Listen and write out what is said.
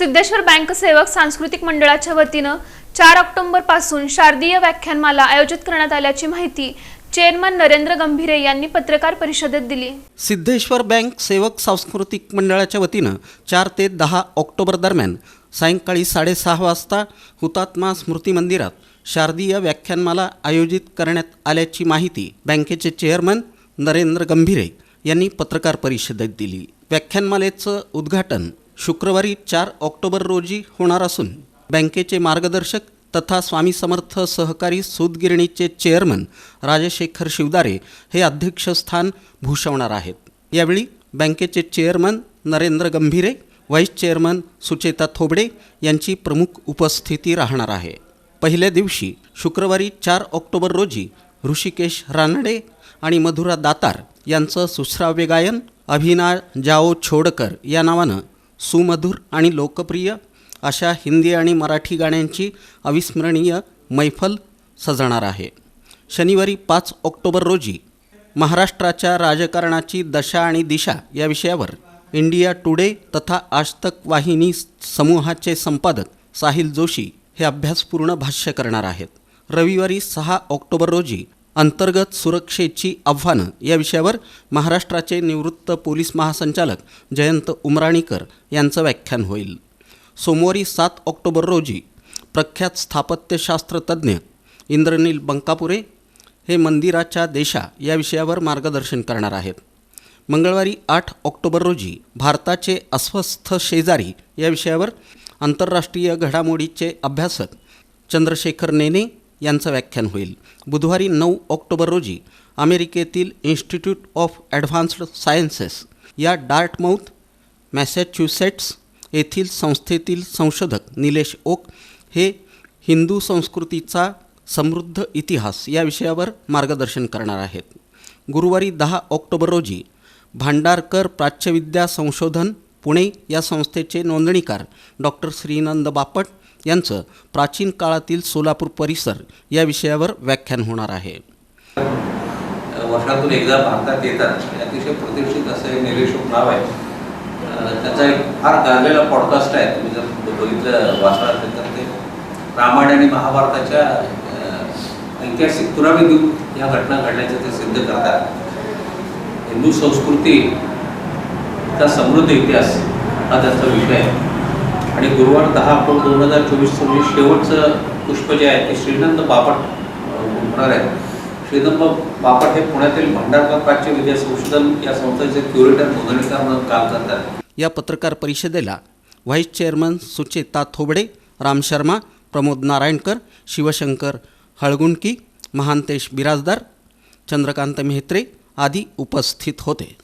Siddheshwar bank सेवक सांस्कृतिक मंडळाच्या वतीनं चार ऑक्टोबरपासून शारदीय व्याख्यानमाला आयोजित करण्यात आल्याची माहिती चेअरमन नरेंद्र गंभीरे यांनी पत्रकार परिषदेत दिली. सिद्धेश्वर बँक सेवक सांस्कृतिक मंडळाच्या वतीनं चार ते दहा ऑक्टोबर दरम्यान सायंकाळी साडेसहा वाजता हुतात्मा स्मृती मंदिरात शारदीय व्याख्यानमाला आयोजित करण्यात आल्याची माहिती बँकेचे चेअरमन नरेंद्र गंभीरे यांनी पत्रकार परिषदेत दिली. व्याख्यानमालेचं उद्घाटन शुक्रवारी चार ऑक्टोबर रोजी होणार असून बँकेचे मार्गदर्शक तथा स्वामी समर्थ सहकारी सूतगिरणीचे चेअरमन राजशेखर शिवदारे हे अध्यक्षस्थान भूषवणार आहेत. यावेळी बँकेचे chairman Narendra Gambhire vice chairman Sucheta Thobade यांची प्रमुख उपस्थिती राहणार आहे. पहिल्या दिवशी शुक्रवारी चार ऑक्टोबर रोजी ऋषिकेश रानडे आणि मधुरा दातार यांचं सुश्राव्य गायन अभिना जाओ छोडकर या नावानं सुमधुर आणि लोकप्रिय अशा हिंदी आणि मराठी गाण्यांची अविस्मरणीय मैफल सजणार आहे. शनिवारी पाच ऑक्टोबर रोजी महाराष्ट्राच्या राजकारणाची दशा आणि दिशा या विषयावर इंडिया टुडे तथा आजतक वाहिनी समूहाचे संपादक साहिल जोशी हे अभ्यासपूर्ण भाष्य करणार आहेत. रविवारी सहा ऑक्टोबर रोजी अंतर्गत सुरक्षेची आव्हानं या विषयावर महाराष्ट्राचे निवृत्त पोलीस महासंचालक जयंत उमराणीकर यांचं व्याख्यान होईल. सोमवारी सात ऑक्टोबर रोजी प्रख्यात स्थापत्यशास्त्रतज्ज्ञ इंद्रनील बंकापुरे हे मंदिराच्या देशा या विषयावर मार्गदर्शन करणार आहेत. मंगळवारी आठ ऑक्टोबर रोजी भारताचे अस्वस्थ शेजारी या विषयावर आंतरराष्ट्रीय घडामोडीचे अभ्यासक चंद्रशेखर नेने यांचं व्याख्यान होईल. बुधवारी नऊ ऑक्टोबर रोजी अमेरिकेतील इन्स्टिट्यूट ऑफ ॲडव्हान्स्ड सायन्सेस या डार्टमाउथ मॅसॅच्युसेट्स येथील संस्थेतील संशोधक निलेश ओक हे हिंदू संस्कृतीचा समृद्ध इतिहास या विषयावर मार्गदर्शन करणार आहेत. गुरुवारी दहा ऑक्टोबर रोजी भांडारकर प्राच्यविद्या संशोधन पुणे या संस्थेचे नोंदणीकार डॉक्टर श्रीनंद बापट यांचं प्राचीन काळातील सोलापूर परिसर या विषयावर व्याख्यान होणार आहे. वर्षातून एकदा भारतात येतात अतिशय प्रतिष्ठित असं हे निरीक्षक नाव आहे. त्याचा एक फार गाजलेला पॉडकास्ट आहे तुम्ही जर बघितलं वाचला असेल तर ते. रामायण आणि महाभारताच्या ऐतिहासिक पुरावे देऊन या घटना घडल्याचं ते सिद्ध करतात. हिंदू संस्कृती संस्कृतीचा समृद्ध इतिहास हा त्यांचा विषय आहे. आणि गुरुवार दहा ऑक्टोबर दोन हजार चोवीस रोजी शेवटचं पुष्प जे आहे ते श्रीनंद बापट होणार आहे श्रीनंद बापट हे पुण्यातील भंडारकर प्राच्य विद्या संशोधन या संस्थेचे क्युरेटर नोंदणीकार म्हणून काम करतात. या पत्रकार परिषदेला व्हाईस चेअरमन सुचेता थोबडे राम शर्मा प्रमोद नारायणकर शिवशंकर हळगुंडकी महांतेश बिराजदार चंद्रकांत मेहत्रे आदी उपस्थित होते.